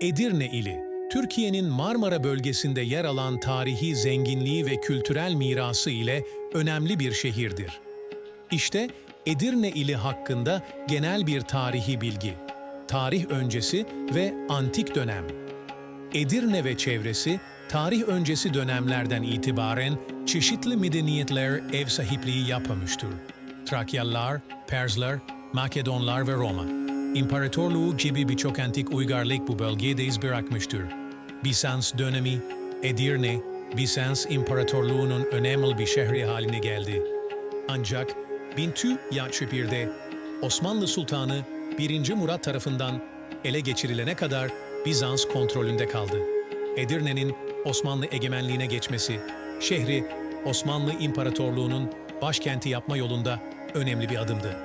Edirne ili, Türkiye'nin Marmara bölgesinde yer alan tarihi zenginliği ve kültürel mirası ile önemli bir şehirdir. İşte Edirne ili hakkında genel bir tarihi bilgi. Tarih öncesi ve antik dönem. Edirne ve çevresi, tarih öncesi dönemlerden itibaren çeşitli medeniyetler ev sahipliği yapmıştır. Trakyalılar, Persler, Makedonlar ve Roma. İmparatorluğu gibi birçok antik uygarlık bu bölgede iz bırakmıştır. Bizans dönemi, Edirne, Bizans İmparatorluğu'nun önemli bir şehri haline geldi. Ancak 1061'de Osmanlı Sultanı 1. Murat tarafından ele geçirilene kadar Bizans kontrolünde kaldı. Edirne'nin Osmanlı egemenliğine geçmesi, şehri Osmanlı İmparatorluğu'nun başkenti yapma yolunda önemli bir adımdı.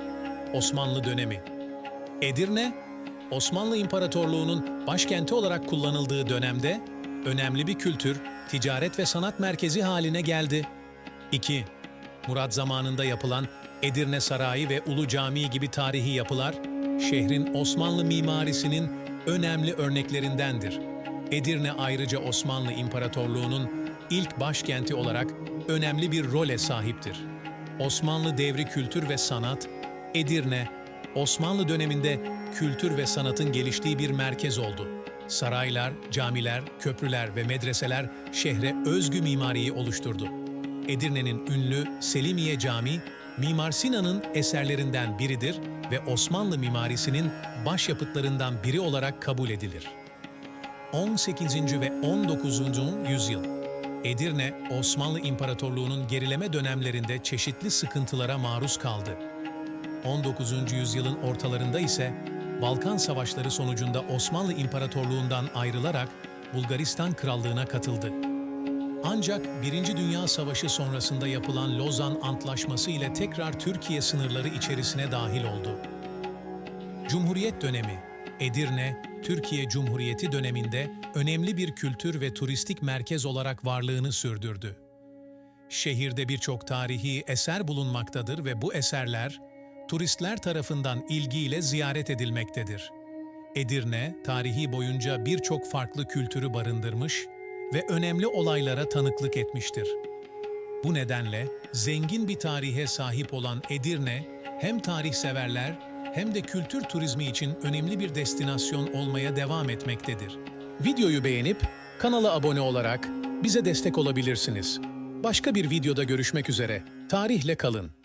Osmanlı dönemi Edirne, Osmanlı İmparatorluğu'nun başkenti olarak kullanıldığı dönemde önemli bir kültür, ticaret ve sanat merkezi haline geldi. 2. Murat zamanında yapılan Edirne Sarayı ve Ulu Camii gibi tarihi yapılar, şehrin Osmanlı mimarisinin önemli örneklerindendir. Edirne ayrıca Osmanlı İmparatorluğu'nun ilk başkenti olarak önemli bir role sahiptir. Osmanlı devri kültür ve sanat, Edirne, Osmanlı döneminde kültür ve sanatın geliştiği bir merkez oldu. Saraylar, camiler, köprüler ve medreseler şehre özgü mimariyi oluşturdu. Edirne'nin ünlü Selimiye Camii, Mimar Sinan'ın eserlerinden biridir ve Osmanlı mimarisinin başyapıtlarından biri olarak kabul edilir. 18. ve 19. yüzyıl Edirne, Osmanlı İmparatorluğu'nun gerileme dönemlerinde çeşitli sıkıntılara maruz kaldı. 19. yüzyılın ortalarında ise Balkan Savaşları sonucunda Osmanlı İmparatorluğu'ndan ayrılarak Bulgaristan Krallığı'na katıldı. Ancak Birinci Dünya Savaşı sonrasında yapılan Lozan Antlaşması ile tekrar Türkiye sınırları içerisine dahil oldu. Cumhuriyet dönemi, Edirne, Türkiye Cumhuriyeti döneminde önemli bir kültür ve turistik merkez olarak varlığını sürdürdü. Şehirde birçok tarihi eser bulunmaktadır ve bu eserler turistler tarafından ilgiyle ziyaret edilmektedir. Edirne, tarihi boyunca birçok farklı kültürü barındırmış ve önemli olaylara tanıklık etmiştir. Bu nedenle zengin bir tarihe sahip olan Edirne, hem tarih severler hem de kültür turizmi için önemli bir destinasyon olmaya devam etmektedir. Videoyu beğenip kanala abone olarak bize destek olabilirsiniz. Başka bir videoda görüşmek üzere. Tarihle kalın.